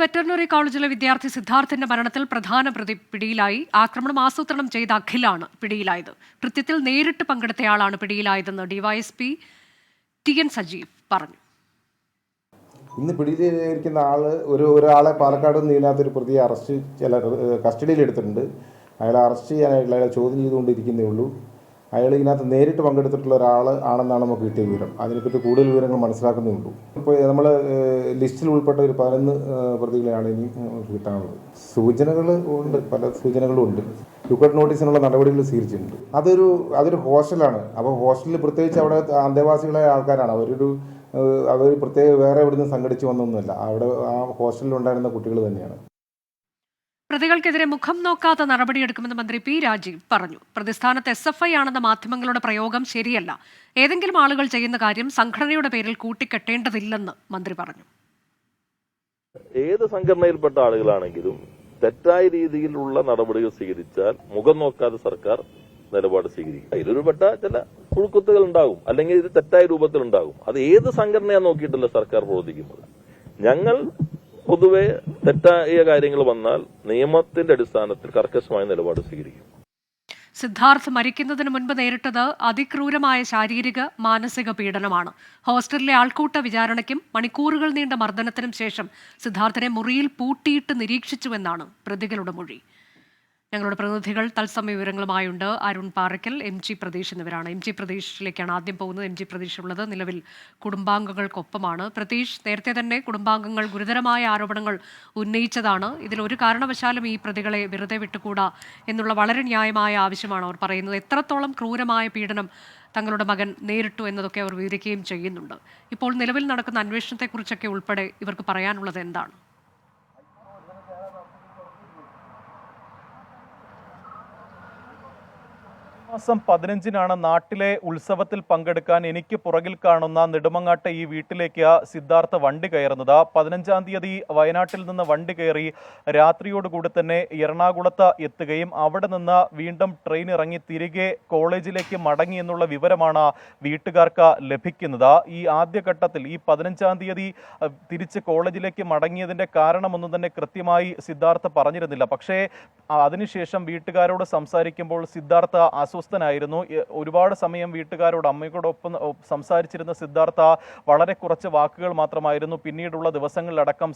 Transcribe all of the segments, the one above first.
Veterinary കോളേജിലെ വിദ്യാർത്ഥി സിദ്ധാർത്ഥിന്റെ മരണത്തിൽ പ്രധാന പ്രതി പിടിയിലായി. ആക്രമണം ആസൂത്രണം ചെയ്ത അഖിലാണ് പിടിയിലായത്. കൃത്യത്തിൽ നേരിട്ട് പങ്കെടുത്തയാളാണ് പിടിയിലായതെന്ന് ഡിവൈഎസ്പി ടി എൻ സജീവ് പറഞ്ഞു. ഇന്ന് പിടിയിലിരിക്കുന്ന ആൾ ഒരു ഒരാളെ പാലക്കാട് നിന്ന് ഇതിനകത്തൊരു പ്രതിയെ അറസ്റ്റ് ചില കസ്റ്റഡിയിൽ എടുത്തിട്ടുണ്ട് അയാളെ അറസ്റ്റ് ചെയ്യാനായിട്ടുള്ള അയാളെ ചോദ്യം ചെയ്തുകൊണ്ടിരിക്കുന്നേ ഉള്ളൂ. അയാൾ ഇതിനകത്ത് നേരിട്ട് പങ്കെടുത്തിട്ടുള്ള ഒരാൾ ആണെന്നാണ് നമുക്ക് കിട്ടിയ വിവരം. അതിനെപ്പറ്റി കൂടുതൽ വിവരങ്ങൾ മനസ്സിലാക്കുന്നേ ഉള്ളൂ. ഇപ്പോൾ നമ്മൾ ലിസ്റ്റിൽ ഉൾപ്പെട്ട ഒരു പതിനൊന്ന് പ്രതികളെയാണ് ഇനി കിട്ടാനുള്ളത്. സൂചനകൾ ഉണ്ട് പല സൂചനകളും ഉണ്ട്. ലുക്കറ്റ് നോട്ടീസിനുള്ള നടപടികൾ സ്വീകരിച്ചിട്ടുണ്ട്. അതൊരു അതൊരു ഹോസ്റ്റലാണ്. അപ്പോൾ ഹോസ്റ്റലിൽ പ്രത്യേകിച്ച് അവിടെ അന്തേവാസികളായ ആൾക്കാരാണ്. അവരൊരു അവർ പ്രത്യേക വേറെ എവിടെ നിന്ന് സംഘടിച്ച് വന്നൊന്നുമല്ല. അവിടെ ആ ഹോസ്റ്റലിൽ ഉണ്ടായിരുന്ന കുട്ടികൾ തന്നെയാണ്. പ്രതികൾക്കെതിരെ മുഖം നോക്കാതെ നടപടിയെടുക്കുമെന്ന് മന്ത്രി പി രാജീവ് പറഞ്ഞു. പ്രതിസ്ഥാനത്ത് എസ് എഫ് ഐ ആണെന്ന മാധ്യമങ്ങളുടെ പ്രയോഗം ശരിയല്ല. ഏതെങ്കിലും ആളുകൾ ചെയ്യുന്ന കാര്യം സംഘടനയുടെ പേരിൽ കൂട്ടിക്കെട്ടേണ്ടതില്ലെന്ന് മന്ത്രി പറഞ്ഞു. ഏത് സംഘടനയിൽപ്പെട്ട ആളുകളാണെങ്കിലും തെറ്റായ രീതിയിലുള്ള നടപടികൾ സ്വീകരിച്ചാൽ മുഖം നോക്കാതെ സർക്കാർ നിലപാട് സ്വീകരിക്കും. ഇതിലൊരുപെട്ട ചില പുഴുക്കുത്തുകൾ ഉണ്ടാകും. അല്ലെങ്കിൽ ഇത് തെറ്റായ രൂപത്തിൽ ഉണ്ടാകും അത് ഏത് സംഘടനയാ നോക്കിയിട്ടല്ല സർക്കാർ പ്രവർത്തിക്കുന്നത്? ഞങ്ങൾ പൊതുവെ തെറ്റായ കാര്യങ്ങൾ വന്നാൽ നിയമത്തിന്റെ അടിസ്ഥാനത്തിൽ കർക്കശമായ നിലപാട് സ്വീകരിക്കും. സിദ്ധാർത്ഥ് മരിക്കുന്നതിന് മുൻപ് നേരിട്ടത് അതിക്രൂരമായ ശാരീരിക മാനസിക പീഡനമാണ്. ഹോസ്റ്റലിലെ ആൾക്കൂട്ട വിചാരണയ്ക്കും മണിക്കൂറുകൾ നീണ്ട മർദ്ദനത്തിനും ശേഷം സിദ്ധാർത്ഥിനെ മുറിയിൽ പൂട്ടിയിട്ട് നിരീക്ഷിച്ചുവെന്നാണ് പ്രതികളുടെ മൊഴി. ഞങ്ങളുടെ പ്രതിനിധികൾ തത്സമയ വിവരങ്ങളുമായുണ്ട്. അരുൺ പാറയ്ക്കൽ എം ജി പ്രതീഷ് എന്നിവരാണ്. എം ജി പ്രതീഷിലേക്കാണ് ആദ്യം പോകുന്നത്. എം ജി പ്രതീഷ് ഉള്ളത് നിലവിൽ കുടുംബാംഗങ്ങൾക്കൊപ്പമാണ്. പ്രതീഷ് നേരത്തെ തന്നെ കുടുംബാംഗങ്ങൾ ഗുരുതരമായ ആരോപണങ്ങൾ ഉന്നയിച്ചതാണ്. ഇതിൽ ഒരു കാരണവശാലും ഈ പ്രതികളെ വെറുതെ വിട്ടുകൂടാ എന്നുള്ള വളരെ ന്യായമായ ആവശ്യമാണ് അവർ പറയുന്നത്. എത്രത്തോളം ക്രൂരമായ പീഡനം തങ്ങളുടെ മകൻ നേരിട്ടു എന്നതൊക്കെ അവർ വിവരിക്കുകയും ചെയ്യുന്നുണ്ട്. ഇപ്പോൾ നിലവിൽ നടക്കുന്ന അന്വേഷണത്തെക്കുറിച്ചൊക്കെ ഉൾപ്പെടെ ഇവർക്ക് പറയാനുള്ളത് എന്താണ്? മാസം പതിനഞ്ചിനാണ് നാട്ടിലെ ഉത്സവത്തിൽ പങ്കെടുക്കാൻ എനിക്ക് പുറകിൽ കാണുന്ന നെടുമങ്ങാട്ടെ ഈ വീട്ടിലേക്ക് സിദ്ധാർത്ഥ വണ്ടി കയറുന്നത്. പതിനഞ്ചാം തീയതി വയനാട്ടിൽ നിന്ന് വണ്ടി കയറി രാത്രിയോടുകൂടി തന്നെ എറണാകുളത്ത് എത്തുകയും അവിടെ നിന്ന് വീണ്ടും ട്രെയിൻ ഇറങ്ങി തിരികെ കോളേജിലേക്ക് മടങ്ങി എന്നുള്ള വിവരമാണ് വീട്ടുകാർക്ക് ലഭിക്കുന്നത്. ഈ ആദ്യഘട്ടത്തിൽ ഈ പതിനഞ്ചാം തീയതി തിരിച്ച് കോളേജിലേക്ക് മടങ്ങിയതിന്റെ കാരണമൊന്നും തന്നെ കൃത്യമായി സിദ്ധാർത്ഥ പറഞ്ഞിരുന്നില്ല. പക്ഷേ അതിനുശേഷം വീട്ടുകാരോട് സംസാരിക്കുമ്പോൾ സിദ്ധാർത്ഥ അസ്വസ്ഥനായിരുന്നു ഒരുപാട് സമയം വീട്ടുകാരോട് അമ്മയോടൊപ്പം സംസാരിച്ചിരുന്ന സിദ്ധാർത്ഥ വളരെ കുറച്ച് വാക്കുകൾ മാത്രമായിരുന്നു പിന്നീടുള്ള ദിവസങ്ങളിലടക്കം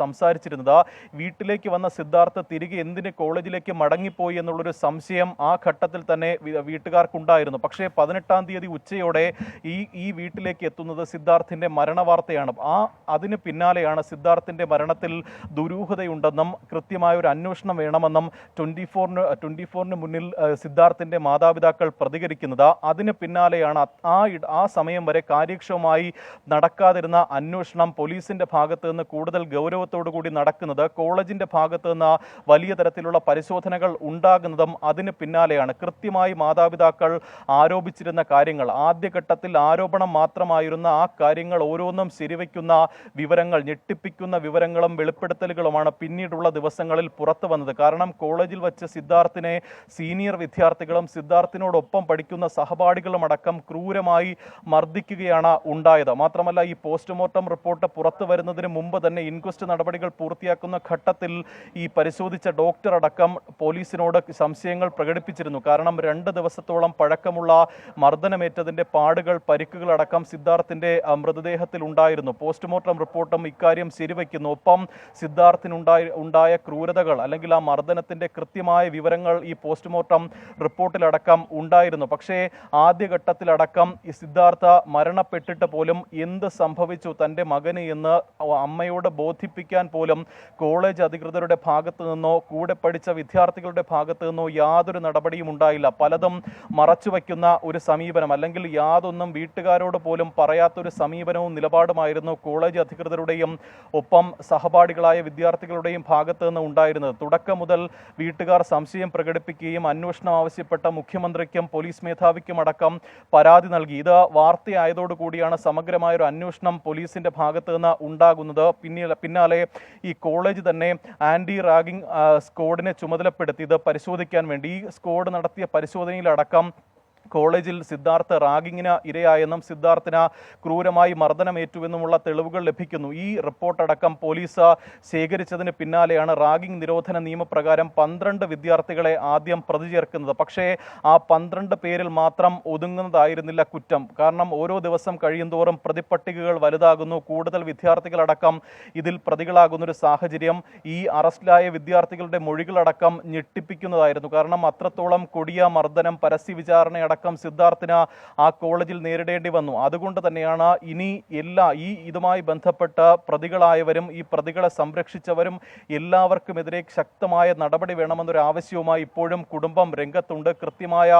സംസാരിച്ചിരുന്നത്. വീട്ടിലേക്ക് വന്ന സിദ്ധാർത്ഥ തിരികെ എന്തിന് കോളേജിലേക്ക് മടങ്ങിപ്പോയി എന്നുള്ളൊരു സംശയം ആ ഘട്ടത്തിൽ തന്നെ വീട്ടുകാർക്കുണ്ടായിരുന്നു. പക്ഷേ പതിനെട്ടാം തീയതി ഉച്ചയോടെ ഈ ഈ വീട്ടിലേക്ക് എത്തുന്നത് സിദ്ധാർത്ഥിന്റെ മരണവാർത്തയാണ്. ആ അതിന് പിന്നാലെയാണ് സിദ്ധാർത്ഥിന്റെ മരണത്തിൽ ദുരൂഹതയുണ്ടെന്നും കൃത്യമായ ഒരു അന്വേഷണം വേണമെന്നും ട്വന്റി ഫോറിന് ട്വന്റി ഫോറിന് മുന്നിൽ സിദ്ധാർത്ഥിന്റെ സിദ്ധാർത്ഥിന്റെ മാതാപിതാക്കൾ പ്രതികരിക്കുന്നത് അതിന് പിന്നാലെയാണ് ആ ആ സമയം വരെ കാര്യക്ഷമമായി നടക്കാതിരുന്ന അന്വേഷണം പോലീസിന്റെ ഭാഗത്ത് നിന്ന് കൂടുതൽ ഗൗരവത്തോടു കൂടി നടക്കുന്നത് കോളേജിന്റെ ഭാഗത്ത് നിന്ന് വലിയ തരത്തിലുള്ള പരിശോധനകൾ ഉണ്ടാകുന്നതും അതിന് പിന്നാലെയാണ്. കൃത്യമായി മാതാപിതാക്കൾ ആരോപിച്ചിരുന്ന കാര്യങ്ങൾ ആദ്യഘട്ടത്തിൽ ആരോപണം മാത്രമായിരുന്ന ആ കാര്യങ്ങൾ ഓരോന്നും ശരിവയ്ക്കുന്ന വിവരങ്ങൾ ഞെട്ടിപ്പിക്കുന്ന വിവരങ്ങളും വെളിപ്പെടുത്തലുകളുമാണ് പിന്നീടുള്ള ദിവസങ്ങളിൽ പുറത്തു വന്നത്. കാരണം കോളേജിൽ വച്ച് സിദ്ധാർത്ഥിനെ സീനിയർ വിദ്യാർത്ഥികളും സിദ്ധാർത്ഥിനോടൊപ്പം പഠിക്കുന്ന സഹപാഠികളുമടക്കം ക്രൂരമായി മർദ്ദിക്കുകയാണ് ഉണ്ടായത്. മാത്രമല്ല ഈ പോസ്റ്റ്മോർട്ടം റിപ്പോർട്ട് പുറത്തു വരുന്നതിന് മുമ്പ് തന്നെ ഇൻക്വസ്റ്റ് നടപടികൾ പൂർത്തിയാക്കുന്ന ഘട്ടത്തിൽ ഈ പരിശോധിച്ച ഡോക്ടർ അടക്കം പോലീസിനോട് സംശയങ്ങൾ പ്രകടിപ്പിച്ചിരുന്നു. കാരണം രണ്ട് ദിവസത്തോളം പഴക്കമുള്ള മർദ്ദനമേറ്റതിന്റെ പാടുകൾ പരിക്കുകളടക്കം സിദ്ധാർത്ഥിന്റെ ആ, മൃതദേഹത്തിൽ ഉണ്ടായിരുന്നു. പോസ്റ്റ്മോർട്ടം റിപ്പോർട്ടും ഇക്കാര്യം ശരിവയ്ക്കുന്നു ഒപ്പം സിദ്ധാർത്ഥിനുണ്ടായ ഉണ്ടായ ക്രൂരതകൾ അല്ലെങ്കിൽ ആ മർദ്ദനത്തിന്റെ കൃത്യമായ വിവരങ്ങൾ ഈ പോസ്റ്റ്മോർട്ടം റിപ്പോർട്ടിലടക്കം ഉണ്ടായിരുന്നു. പക്ഷേ ആദ്യഘട്ടത്തിലടക്കം ഈ സിദ്ധാർത്ഥ മരണപ്പെട്ടിട്ട് പോലും എന്ത് സംഭവിച്ചു തന്റെ മകന് എന്ന് അമ്മയോട് ബോധിപ്പിക്കാൻ പോലും കോളേജ് അധികൃതരുടെ ഭാഗത്തു നിന്നോ കൂടെ പഠിച്ച വിദ്യാർത്ഥികളുടെ ഭാഗത്തു നിന്നോ യാതൊരു നടപടിയും ഉണ്ടായില്ല. പലതും മറച്ചുവെക്കുന്ന ഒരു സമീപനം അല്ലെങ്കിൽ യാതൊന്നും വീട്ടുകാരോട് പോലും പറയാത്തൊരു സമീപനവും നിലപാടുമായിരുന്നു കോളേജ് അധികൃതരുടെയും ഒപ്പം സഹപാഠികളായ വിദ്യാർത്ഥികളുടെയും ഭാഗത്ത് നിന്ന് ഉണ്ടായിരുന്നത്. തുടക്കം മുതൽ വീട്ടുകാർ സംശയം പ്രകടിപ്പിക്കുകയും അന്വേഷണം ആവശ്യപ്പെട്ട മുഖ്യമന്ത്രിക്കും പോലീസ് മേധാവിക്കും അടക്കം പരാതി നൽകി. ഇത് വാർത്തയായതോടുകൂടിയാണ് സമഗ്രമായ ഒരു അന്വേഷണം പോലീസിന്റെ ഭാഗത്ത് നിന്ന് ഉണ്ടാകുന്നത്. പിന്നീട് പിന്നാലെ ഈ കോളേജ് തന്നെ ആന്റി റാഗിംഗ് സ്ക്വാഡിനെ ചുമതലപ്പെടുത്തി ഇത് പരിശോധിക്കാൻ വേണ്ടി. ഈ സ്ക്വാഡ് നടത്തിയ പരിശോധനയിലടക്കം കോളേജിൽ സിദ്ധാർത്ഥ് റാഗിങ്ങിന് ഇരയായെന്നും സിദ്ധാർത്ഥിന് ക്രൂരമായി മർദ്ദനമേറ്റുവെന്നുമുള്ള തെളിവുകൾ ലഭിക്കുന്നു. ഈ റിപ്പോർട്ടടക്കം പോലീസ് ശേഖരിച്ചതിന് പിന്നാലെയാണ് റാഗിംഗ് നിരോധന നിയമപ്രകാരം പന്ത്രണ്ട് വിദ്യാർത്ഥികളെ ആദ്യം പ്രതി ചേർക്കുന്നത് പക്ഷേ ആ പന്ത്രണ്ട് പേരിൽ മാത്രം ഒതുങ്ങുന്നതായിരുന്നില്ല കുറ്റം. കാരണം ഓരോ ദിവസം കഴിയുന്തോറും പ്രതിപ്പട്ടികകൾ വലുതാകുന്നു. കൂടുതൽ വിദ്യാർത്ഥികളടക്കം ഇതിൽ പ്രതികളാകുന്നൊരു സാഹചര്യം ഈ അറസ്റ്റിലായ വിദ്യാർത്ഥികളുടെ മൊഴികളടക്കം ഞെട്ടിപ്പിക്കുന്നതായിരുന്നു. കാരണം അത്രത്തോളം കൊടിയ മർദ്ദനം പരസ്യ വിചാരണയടക്കം സിദ്ധാർത്ഥിന് ആ കോളേജിൽ നേരിടേണ്ടി വന്നു. അതുകൊണ്ട് തന്നെയാണ് ഇനി എല്ലാ ഈ ഇതുമായി ബന്ധപ്പെട്ട പ്രതികളായവരും ഈ പ്രതികളെ സംരക്ഷിച്ചവരും എല്ലാവർക്കുമെതിരെ ശക്തമായ നടപടി വേണമെന്നൊരു ആവശ്യവുമായി ഇപ്പോഴും കുടുംബം രംഗത്തുണ്ട്. കൃത്യമായ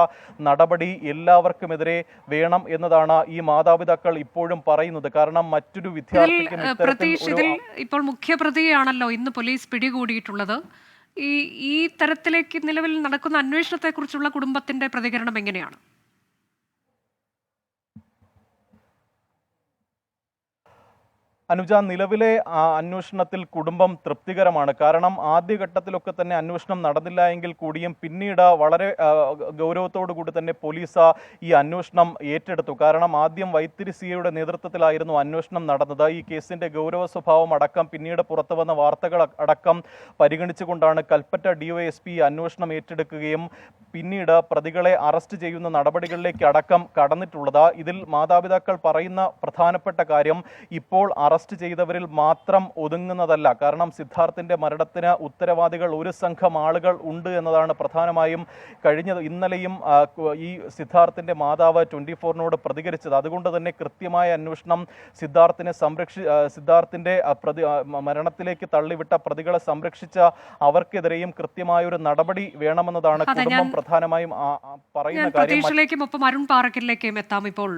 നടപടി എല്ലാവർക്കുമെതിരെ വേണം എന്നതാണ് ഈ മാതാപിതാക്കൾ ഇപ്പോഴും പറയുന്നത്. കാരണം മറ്റൊരു വിദ്യാർത്ഥിക്കും ഇപ്പോൾ മുഖ്യപ്രതിയാണല്ലോ ഇന്ന് പോലീസ് പിടികൂടിയിട്ടുള്ളത്. ഈ ഈ തരത്തിലേക്ക് നിലവിൽ നടക്കുന്ന അന്വേഷണത്തെക്കുറിച്ചുള്ള കുടുംബത്തിന്റെ പ്രതികരണം എങ്ങനെയാണ്? അനുജ നിലവിലെ അന്വേഷണത്തിൽ കുടുംബം തൃപ്തികരമാണ്. കാരണം ആദ്യഘട്ടത്തിലൊക്കെ തന്നെ അന്വേഷണം നടന്നില്ല എങ്കിൽ കൂടിയും പിന്നീട് വളരെ ഗൗരവത്തോടു കൂടി തന്നെ പോലീസ് ഈ അന്വേഷണം ഏറ്റെടുത്തു. കാരണം ആദ്യം വൈത്തിരി സിയുടെ നേതൃത്വത്തിലായിരുന്നു അന്വേഷണം നടന്നത്. ഈ കേസിന്റെ ഗൗരവ സ്വഭാവം അടക്കം പിന്നീട് പുറത്തു വന്ന വാർത്തകൾ അടക്കം പരിഗണിച്ചുകൊണ്ടാണ് കൽപ്പറ്റ ഡിവൈഎസ്പി അന്വേഷണം ഏറ്റെടുക്കുകയും പിന്നീട് പ്രതികളെ അറസ്റ്റ് ചെയ്യുന്ന നടപടികളിലേക്ക് അടക്കം കടന്നിട്ടുള്ളത്. ഇതിൽ മാതാപിതാക്കൾ പറയുന്ന പ്രധാനപ്പെട്ട കാര്യം ഇപ്പോൾ ചെയ്തവരിൽ മാത്രം ഒതുങ്ങുന്നതല്ല. കാരണം സിദ്ധാർത്ഥിന്റെ മരണത്തിന് ഉത്തരവാദികൾ ഒരു സംഘം ആളുകൾ ഉണ്ട് എന്നതാണ് പ്രധാനമായും കഴിഞ്ഞ ഇന്നലെയും ഈ സിദ്ധാർത്ഥിന്റെ മാതാവ് ട്വന്റി ഫോറിനോട് പ്രതികരിച്ചത്. അതുകൊണ്ട് തന്നെ കൃത്യമായ അന്വേഷണം സിദ്ധാർത്ഥിനെ സംരക്ഷി സിദ്ധാർത്ഥിന്റെ സിദ്ധാർത്ഥിന്റെ പ്രതി മരണത്തിലേക്ക് തള്ളിവിട്ട പ്രതികളെ സംരക്ഷിച്ച അവർക്കെതിരെയും കൃത്യമായ ഒരു നടപടി വേണമെന്നതാണ് കുടുംബം പ്രധാനമായും പറയുന്ന കാര്യം. ഒപ്പം അരുൺ പാറക്കലിലേക്കും എത്താം ഇപ്പോൾ.